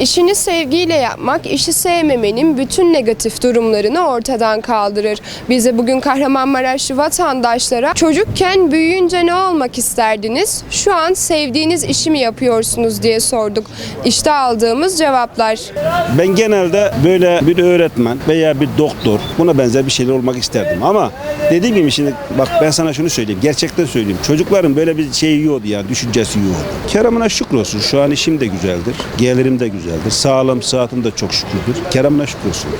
İşini sevgiyle yapmak, işi sevmemenin bütün negatif durumlarını ortadan kaldırır. Biz de bugün Kahramanmaraşlı vatandaşlara çocukken büyüyünce ne olmak isterdiniz? Şu an sevdiğiniz işi mi yapıyorsunuz diye sorduk. İşte aldığımız cevaplar. Ben genelde böyle bir öğretmen veya bir doktor buna benzer bir şeyler olmak isterdim ama dediğim gibi şimdi bak ben sana şunu söyleyeyim gerçekten söyleyeyim çocukların böyle bir şey yiyordu ya düşüncesi yiyordu. Kerem'ine şükrolsun şu an işim de güzeldir gelirim de güzeldir sağlığım saatim de çok şükürdür Kerem'ine şükrolsun.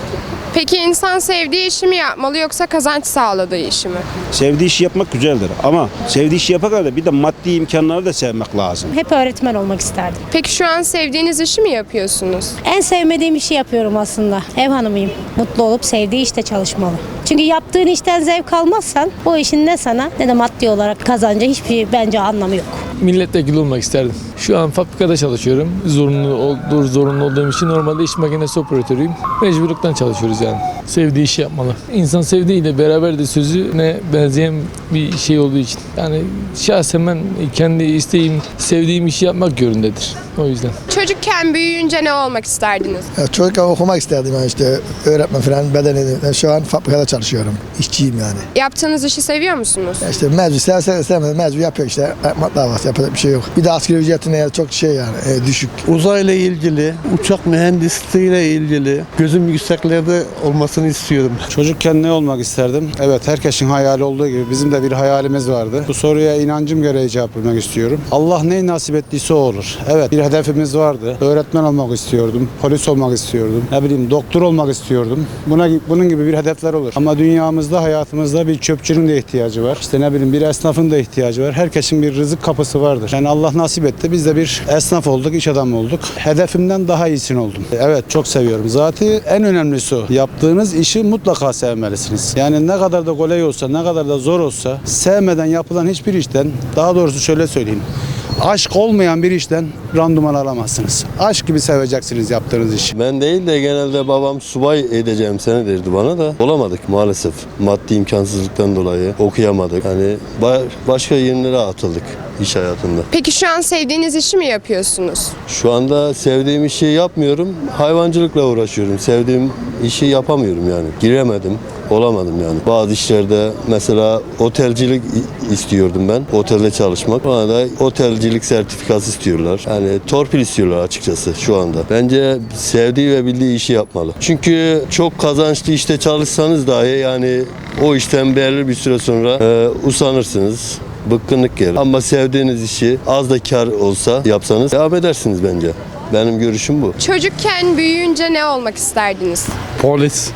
Peki insan sevdiği işi mi yapmalı yoksa kazanç sağladığı işi mi? Sevdiği işi yapmak güzeldir ama sevdiği işi yaparken de bir de maddi imkanları da sevmek lazım. Hep öğretmen olmak isterdim. Peki şu an sevdiğiniz işi mi yapıyorsunuz? En sevmediğim işi yapıyorum aslında. Ev hanımıyım. Mutlu olup sevdiği işte çalışmalı. Çünkü yaptığın işten zevk almazsan o işin ne sana ne de maddi olarak kazancı hiçbir bence anlamı yok. milletvekili olmak isterdim. Şu an fabrikada çalışıyorum. Zorunlu olduğu zorunlu olduğum için normalde iş makinesi operatörüyüm. Mecburluktan çalışıyoruz yani. Sevdiği işi yapmalı. İnsan sevdiğiyle beraber de sözüne benzeyen bir şey olduğu için. Yani şahsen ben kendi isteğim, sevdiğim işi yapmak yönündedir. O yüzden. Çocukken büyüyünce ne olmak isterdiniz? Ya Çocukken okumak isterdim yani işte öğretmen falan bedeni. Şu an fabrikada çalışıyorum. İşçiyim yani. Yaptığınız işi seviyor musunuz? Ya İşte mecbur sev sev sevmez mecbur yapıyor işte. Yapmak davası yapacak bir şey yok. Bir de asgari ücretine çok şey yani e, düşük. Uzayla ilgili, uçak mühendisliğiyle ilgili gözüm yükseklerde olmasını istiyorum. Çocukken ne olmak isterdim? Evet herkesin hayali olduğu gibi bizim de bir hayalimiz vardı. Bu soruya inancım gereği cevap vermek istiyorum. Allah neyi nasip ettiyse o olur. Evet bir hedefimiz vardı. Öğretmen olmak istiyordum, polis olmak istiyordum, ne bileyim doktor olmak istiyordum. Buna bunun gibi bir hedefler olur. Ama dünyamızda, hayatımızda bir çöpçünün de ihtiyacı var. İşte ne bileyim bir esnafın da ihtiyacı var. Herkesin bir rızık kapısı vardır. Yani Allah nasip etti. Biz de bir esnaf olduk, iş adamı olduk. Hedefimden daha iyisini oldum. Evet çok seviyorum. Zaten en önemlisi o. Yaptığınız işi mutlaka sevmelisiniz. Yani ne kadar da kolay olsa, ne kadar da zor olsa sevmeden yapılan hiçbir işten, daha doğrusu şöyle söyleyeyim. Aşk olmayan bir işten randıman alamazsınız. Aşk gibi seveceksiniz yaptığınız işi. Ben değil de genelde babam subay edeceğim seni derdi bana da olamadık maalesef. Maddi imkansızlıktan dolayı okuyamadık. Hani ba- başka yerlere atıldık iş hayatında. Peki şu an sevdiğiniz işi mi yapıyorsunuz? Şu anda sevdiğim işi yapmıyorum. Hayvancılıkla uğraşıyorum. Sevdiğim işi yapamıyorum yani. Giremedim. Olamadım yani. Bazı işlerde mesela otelcilik istiyordum ben. Otelde çalışmak. Bana da otelcilik sertifikası istiyorlar. Yani torpil istiyorlar açıkçası şu anda. Bence sevdiği ve bildiği işi yapmalı. Çünkü çok kazançlı işte çalışsanız dahi yani o işten belirli bir süre sonra e, usanırsınız bıkkınlık gelir. Ama sevdiğiniz işi az da kar olsa yapsanız devam edersiniz bence. Benim görüşüm bu. Çocukken büyüyünce ne olmak isterdiniz? Polis.